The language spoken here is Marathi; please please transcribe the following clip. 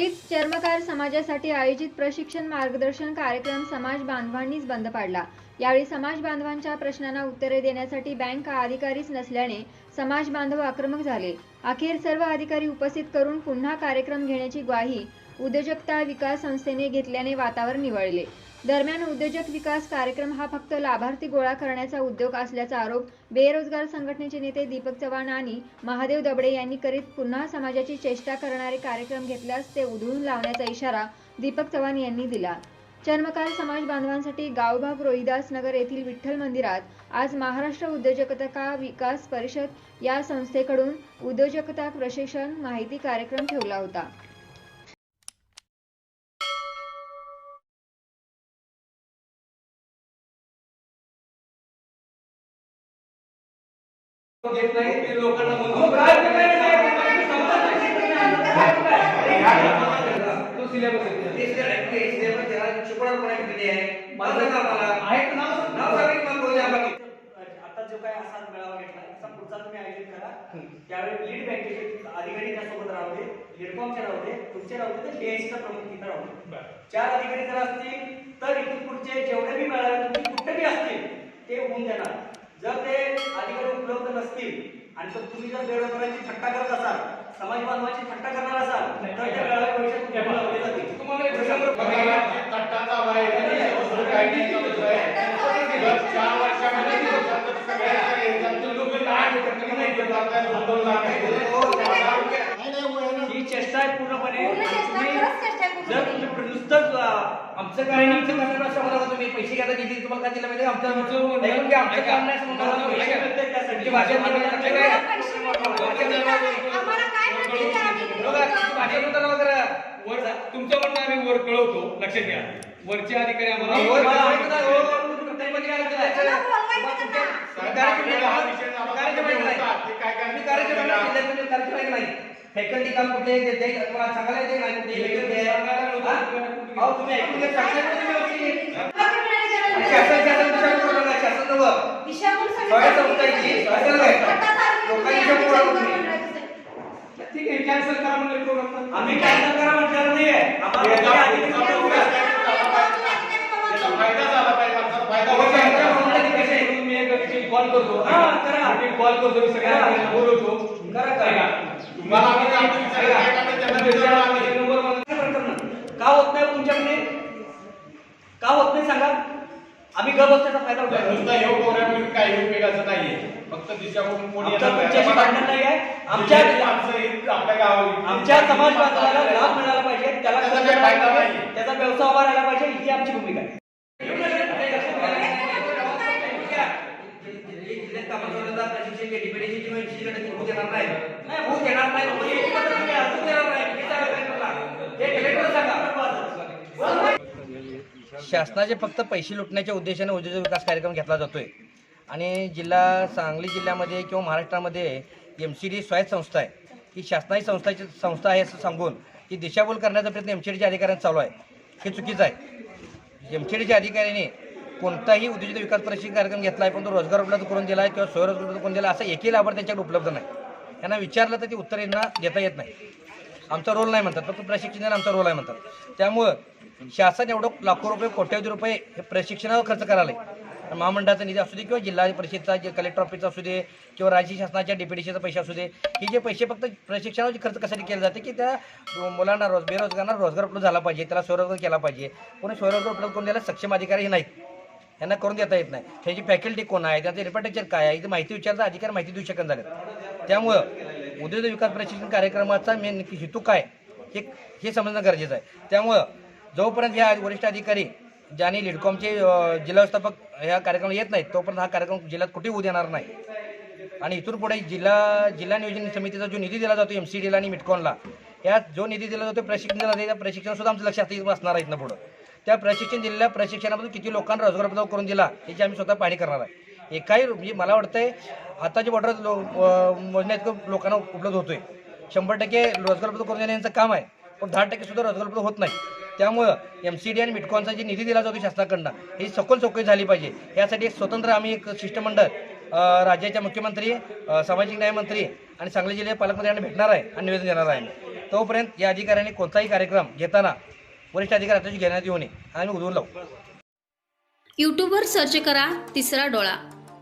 मुंबईत चर्मकार समाजासाठी आयोजित प्रशिक्षण मार्गदर्शन कार्यक्रम समाज बांधवांनीच बंद पाडला. यावेळी समाज बांधवांच्या प्रश्नांना उत्तरे देण्यासाठी बँक अधिकारीच नसल्याने समाज बांधव आक्रमक झाले. अखेर सर्व अधिकारी उपस्थित करून पुन्हा कार्यक्रम घेण्याची ग्वाही उद्योजकता विकास संस्थेने घेतल्याने वातावरण निवळले. दरम्यान उद्योजक विकास कार्यक्रम हा फक्त लाभार्थी गोळा करण्याचा उद्योग असल्याचा आरोप बेरोजगार संघटनेचे नेते दीपक चव्हाण आणि महादेव दबडे यांनी करीत पुन्हा समाजाची चेष्टा करणारे कार्यक्रम घेतल्यास ते उधळून लावण्याचा इशारा दीपक चव्हाण यांनी दिला. चर्मकार समाज बांधवांसाठी गावभाग रोहिदास नगर येथील विठ्ठल मंदिरात आज महाराष्ट्र उद्योजकता विकास परिषद या संस्थेकडून उद्योजकता प्रशिक्षण माहिती कार्यक्रम ठेवला होता. सांगा की मला बोलू द्या आम्हाला. आता जो काय असा मेळावा घेतला असा पुढचा तुम्ही आयोजित करा. त्यावेळी लीड बँकेचे अधिकारी त्यासोबत राहते लीडकॉमचे राहते तुमचे राहते तर बीआयसीचा प्रमुख तिथं राहते चार अधिकारी जर असतील तर इथून पुढचे जेवढे बी मेळावे तुमचे कुठे बी असतील ते होऊन देणार. जर ते अधिकारी उपलब्ध नसतील आणि तर तुम्ही जर बेरोजगारांची थट्टा करत असाल समाज बांधवांची थट्टा करणार असाल तर त्या भविष्यात जातील. तुम्हाला प्रसंग बघा, तट्टा चालू आहे, त्याची वस्तू काही नाही चालू आहे. गत चार वर्षामध्ये देशात सगळ्या याच्यातून लोक लहान लोकांना नाही देतात, काय दोन लाख आहे. ही चेष्टा आहे पूर्णपणे पूर्ण आणि चेष्टा, तुम्ही खरंच चेष्टा आहे जर पूर्णपणे. तुम्ही नुसतंच अं, आमचं काय नाही ट्रेनिंगचं कसं कसं म्हणा तुम्ही पैसे घ्यायला दिली तुम्हाला काय दिलं माहिती आहे? आमचं ऐकून घ्या, आमचं काम नाही असं. तुमची भाषा काय आहे किती बघा, वगैरे वर तुमचं म्हणणं आम्ही वर कळवतो लक्षात घ्या वरचे अधिकारी वर आम्हाला नाही, वर तुम्ही काय करायचं? नाही. तुम्ही हा विषय झाला. कार्यक्रम नाही. ते काय तुम्ही नाही, तुम्ही नाही. फॅकल्टी काम कुठे आहे, ते सांगायला येते नाही कुठे. हा? नाही. काय? ठीक आहे कॅन्सल करा म्हणलं प्रोग्राम आम्ही काय करा त्याचा फायदा झाला पाहिजे आमचा. फायदा मी कॉल करतो. हा, करा. मीटिंग कॉल करतो मी सगळ्यांना करा. बोलवतो. करा. ऐका. तुम्हाला आम्ही का होत नाही हो तुमच्याकडे? का होत नाही सांगा? आम्ही गप बसण्याचा फायदा उठवायचा नुसतं हे प्रोग्राम घेऊन काही उपयोगाचं नाहीये फक्त दिशाभूल कोणी आमचं येणार नाही. तुमच्याशी भांडण नाही आहे. आमच्या ही आपल्या गावात आमच्या समाज बांधवाला लाभ मिळाला पाहिजे. त्याला फायदा त्याचा व्यवसाय उभा राहिला पाहिजे. ही आमची भूमिका आहे. प्रशिक्षण होऊ देणार नाही. नाही, होऊ देणार नाही. म्हणजे हे पत्र तुम्ही अजून देणार नाही. हे सांगा कलेक्टरला. हे कलेक्टरला सांगा. शासनाचे फक्त पैसे लुटण्याच्या उद्देशाने उद्योजक विकास कार्यक्रम घेतला जातोय. आणि जिल्हा सांगली जिल्ह्यामध्ये किंवा महाराष्ट्रामध्ये एम सी डी स्वायत्त संस्था आहे. ही शासनाची संस्थाची संस्था आहे असं सांगून की दिशाभूल करण्याचा प्रयत्न एम सी डीच्या अधिकाऱ्यांचा चालू आहे. हे चुकीचं आहे. एम सी डीच्या अधिकाऱ्यांनी कोणताही उद्योजक विकास प्रशिक्षण कार्यक्रम घेतला आहे पण तो रोजगार उपलब्ध करून दिला आहे किंवा स्वयंरोजगार उपलब्ध करून दिला आहे, असं एकही लाभार्थी त्यांच्याकडे उपलब्ध नाही. यांना विचारलं तर ती उत्तर यांना देता येत नाही. आमचा रोल नाही म्हणतात फक्त प्रशिक्षण देणं आमचा रोल आहे म्हणतात. त्यामुळं शासन एवढं लाखो रुपये कोट्यावधी रुपये हे प्रशिक्षणावर खर्च करायला आहे महामंडळाचा निधी असू दे किंवा जिल्हा परिषदचा जे कलेक्टर ऑफिसचा असू दे किंवा राज्य शासनाच्या डेप्युटेशनचा पैसे असू दे हे जे पैसे फक्त प्रशिक्षणावर खर्च कशासाठी केले जाते की त्या मुलांना रोज बेरोजगारांना रोजगार उपलब्ध झाला पाहिजे त्याला स्वरोजगार केला पाहिजे. कोणी स्वरोजगार उपलब्ध करून द्यायला सक्षम अधिकारी नाहीत. यांना करून देता येत नाही. त्यांची फॅकल्टी कोण आहे? त्यांचं रिप्रेझेंटेशन काय आहे? इथे माहिती विचारता अधिकार माहिती देऊ शकत झाले त्यामुळं उद्योग विकास प्रशिक्षण कार्यक्रमाचा मेन हेतू काय? हे हे समजणं गरजेचं आहे. त्यामुळं जोपर्यंत ह्या वरिष्ठ अधिकारी ज्याने लिडकॉमचे जिल्हा व्यवस्थापक ह्या कार्यक्रमाला येत नाहीत तोपर्यंत हा कार्यक्रम जिल्ह्यात कुठे होऊ देणार नाही. आणि इथून पुढे जिल्हा जिल्हा नियोजन समितीचा जो निधी दिला जातो एम सी डीला आणि मिटकॉनला यात जो निधी दिला जातो प्रशिक्षण दिला त्या प्रशिक्षण सुद्धा आमचं लक्षात येत असणार आहे ना पुढं. त्या प्रशिक्षण दिलेल्या प्रशिक्षणामधून किती लोकांना रोजगार उपलब्ध करून दिला याची आम्ही स्वतः पाहणी करणार आहे. एकाही म्हणजे मला वाटतंय हाताची बॉर्डर लो मोजण्यात इतकं लोकांना उपलब्ध होतोय. शंभर टक्के रोजगार उपलब्ध करून देण्याचं काम आहे. पण दहा टक्के सुद्धा रोजगार उपलब्ध होत नाही. त्यामुळं एम सी डी आणि मिटकॉनचा जे निधी दिला जातो शासनाकडनं ही सखोल चौकशी झाली पाहिजे. यासाठी एक स्वतंत्र आम्ही एक शिष्टमंडळ राज्याच्या मुख्यमंत्री सामाजिक न्याय मंत्री आणि सांगली जिल्ह्यात पालकमंत्र्यांना भेटणार आहे आणि निवेदन देणार आहे. तोपर्यंत या अधिकाऱ्यांनी कोणताही कार्यक्रम घेताना वरिष्ठ अधिकारी हाताशी घेण्यात येऊ नये. आम्ही उधळून लावू. यूट्यूबवर सर्च करा तिसरा डोळा.